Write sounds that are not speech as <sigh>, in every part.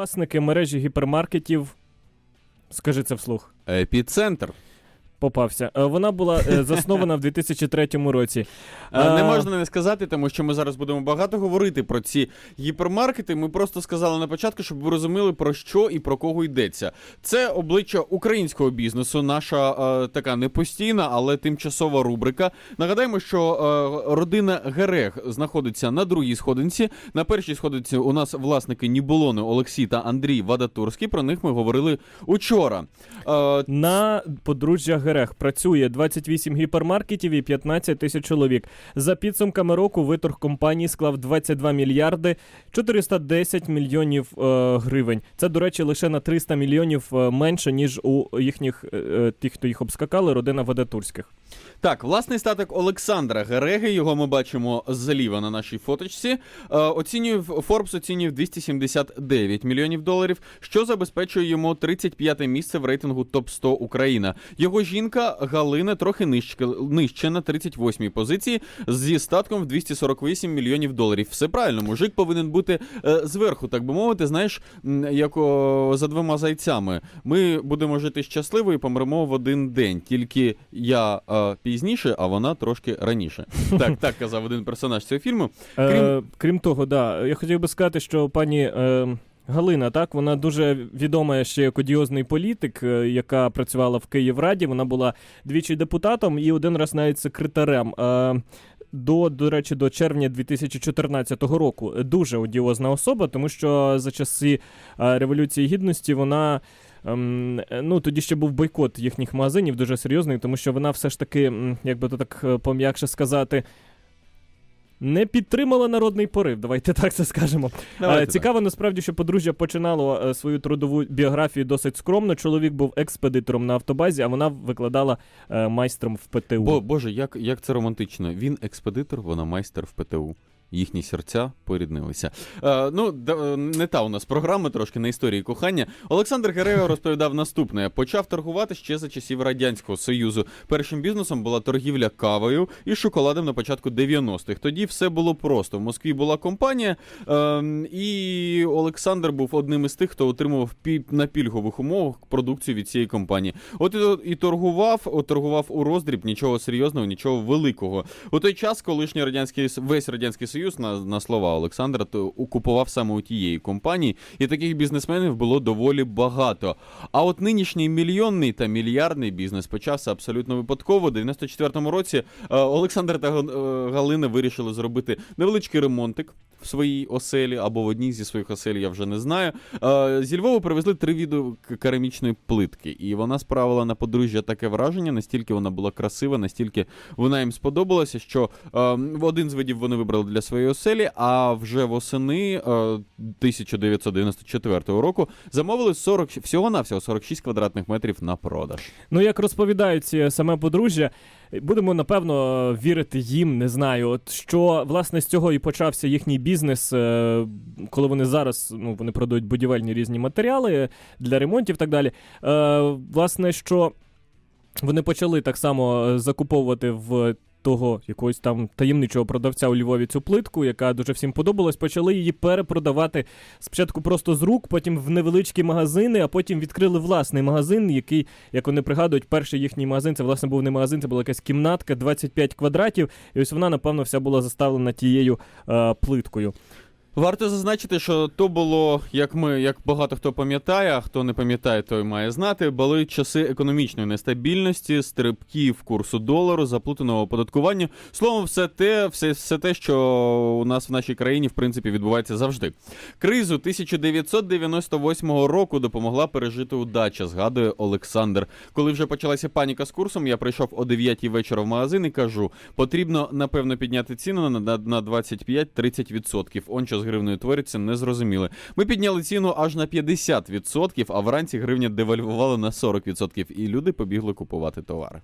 Власники мережі гіпермаркетів. Скажи це вслух. Епіцентр. Попався. Е, Вона була е, <laughs> заснована в 2003 році. Не можна не сказати, тому що ми зараз будемо багато говорити про ці гіпермаркети. Ми просто сказали на початку, щоб ви розуміли про що і про кого йдеться. Це обличчя українського бізнесу, наша е, така не постійна, але тимчасова рубрика. Нагадаємо, що е, родина Герег знаходиться на другій сходинці. На першій сходинці у нас власники Нібулони Олексій та Андрій Вадатурський. Про них ми говорили учора. Е, На подружжя Герех працює 28 гіпермаркетів і 15 тисяч чоловік. За підсумками року виторг компанії склав 22 мільярди 410 мільйонів е, гривень. Це, до речі, лише на 300 мільйонів е, менше, ніж у їхніх е, е, тих, хто їх обскакали, родина Вадатурських. Так, власний статок Олександра Гереги, його ми бачимо зліва на нашій фоточці. Е, оцінює Forbes оцінює 279 мільйонів доларів, що забезпечує йому 35 місце в рейтингу топ 100 Україна. Його жінка Галина трохи нижче, нижче на 38-й позиції зі статком в 248 мільйонів доларів. Все правильно, мужик повинен бути е, зверху, так би мовити. Знаєш, як о, за двома зайцями. Ми будемо жити щасливо і помремо в один день. Тільки я пізніше, а вона трошки раніше. <laughs> Так, так казав один персонаж цього фільму. Е, Крім- того, да, я хотів би сказати, що пані е, Галина, так, вона дуже відома ще як одіозний політик, е, яка працювала в Київраді. Вона була двічі депутатом і один раз навіть секретарем. До, до речі, до червня 2014 року дуже одіозна особа, тому що за часи Революції Гідності вона. Ем, ну, тоді ще був бойкот їхніх магазинів дуже серйозний, тому що вона все ж таки, м, як би то так е, пом'якше сказати, не підтримала народний порив. Давайте <laughs> так це скажемо. Давайте Е, Цікаво насправді, що подружжя починало е, свою трудову біографію досить скромно. Чоловік був експедитором на автобазі, а вона викладала майстром в ПТУ. Бо, Боже, як, як це романтично. Він експедитор, вона майстер в ПТУ. Їхні серця поріднилися. Е, ну, да, не та у нас програма трошки на історії кохання. Олександр Герега розповідав наступне: почав торгувати ще за часів Радянського Союзу. Першим бізнесом була торгівля кавою і шоколадом на початку 90-х. Тоді все було просто. В Москві була компанія, е, і Олександр був одним із тих, хто отримував пі- на пільгових умовах продукцію від цієї компанії. От і, і торгував, торгував у роздріб, нічого серйозного, нічого великого. У той час, колишній радянський весь радянський союз на, на слова Олександра то купував саме у тієї компанії, і таких бізнесменів було доволі багато. А от нинішній мільйонний та мільярдний бізнес почався абсолютно випадково. У 94-му році е, Олександр та е, Галина вирішили зробити невеличкий ремонтик в своїй оселі або в одній зі своїх осель, я вже не знаю. Е, Зі Львова привезли три відео к- керамічної плитки, і вона справила на подружжя таке враження, настільки вона була красива, настільки вона їм сподобалася, що е, один з видів вони вибрали для своєї оселі, а вже восени е, 1994 року замовили 40, всього-навсього 46 квадратних метрів на продаж. Ну, як розповідають саме подружжя, будемо напевно вірити їм. Не знаю, от що власне з цього і почався їхній бізнес, е, коли вони зараз ну вони продають будівельні різні матеріали для ремонтів і так далі. Е, Власне, що вони почали так само е, закуповувати в. Того якогось там таємничого продавця у Львові цю плитку, яка дуже всім подобалась, почали її перепродавати спочатку просто з рук, потім в невеличкі магазини, а потім відкрили власний магазин, який, як вони пригадують, перший їхній магазин це власне був не магазин, це була якась кімнатка 25 квадратів. І ось вона, напевно, вся була заставлена тією е, плиткою. Варто зазначити, що то було, як ми, як багато хто пам'ятає, а хто не пам'ятає, той має знати, були часи економічної нестабільності, стрибків курсу долару, заплутаного оподаткування. Словом, все те, все, все те, що у нас в нашій країні в принципі відбувається завжди. Кризу 1998 року допомогла пережити удача, згадує Олександр. Коли вже почалася паніка з курсом, я прийшов о 9 вечора в магазин і кажу: потрібно напевно підняти ціну на, на, на 25-30%. Он що з гривнею твориться, не зрозуміли. Ми підняли ціну аж на 50%, а вранці гривня девальвувала на 40%, і люди побігли купувати товари.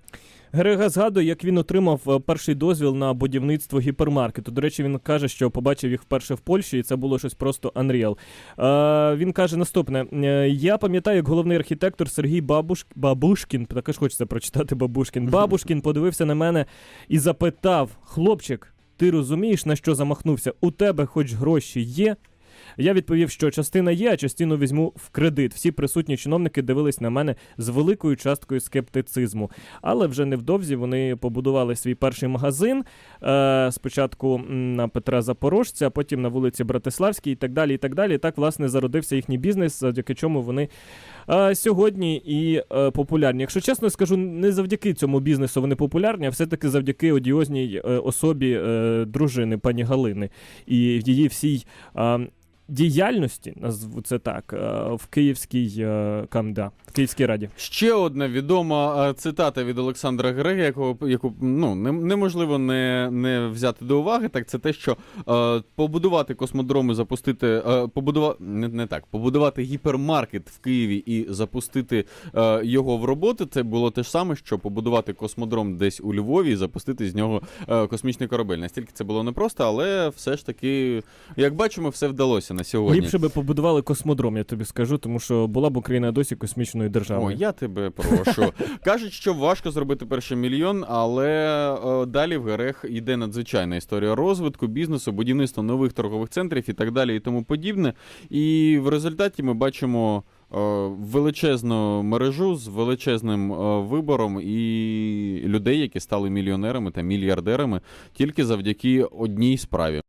Грега згадує, як він отримав е, перший дозвіл на будівництво гіпермаркету. До речі, він каже, що побачив їх вперше в Польщі, і це було щось просто unreal. Е, він каже наступне: Е, я пам'ятаю, як головний архітектор Сергій Бабуш... Бабушкін, також хочеться прочитати Бабушкін. <laughs> Бабушкін подивився на мене і запитав: хлопчик, ти розумієш, на що замахнувся? У тебе хоч гроші є? Я відповів, що частина є, а частину візьму в кредит. Всі присутні чиновники дивились на мене з великою часткою скептицизму. Але вже невдовзі вони побудували свій перший магазин. Е, спочатку на Петра Запорожця, потім на вулиці Братиславській і так далі. І так далі. Так, власне, зародився їхній бізнес, завдяки чому вони е, сьогодні і е, популярні. Якщо чесно скажу, не завдяки цьому бізнесу вони популярні, а все-таки завдяки одіозній е, особі е, дружини пані Галини і її всій. е, Діяльності, назву це так, е, в Київській е, КМДА, в Київській раді. Ще одна відома е, цитата від Олександра Герега, яку, яку ну, неможливо не, не взяти до уваги, так це те, що е, побудувати космодром і запустити. Е, побудува... не, не так, побудувати гіпермаркет в Києві і запустити е, його в роботу. Це було те ж саме, що побудувати космодром десь у Львові і запустити з нього космічний корабель. Настільки це було непросто, але все ж таки, як бачимо, все вдалося на сьогодні. Ліпше би побудували космодром, я тобі скажу, тому що була б Україна досі космічною державою. О, я тебе прошу. <laughs> Кажуть, що важко зробити перший мільйон, але е, далі в ГРЕХ йде надзвичайна історія розвитку бізнесу, будівництва нових торгових центрів і так далі, і тому подібне. І в результаті ми бачимо. е, Величезну мережу з величезним е, вибором і людей, які стали мільйонерами та мільярдерами тільки завдяки одній справі.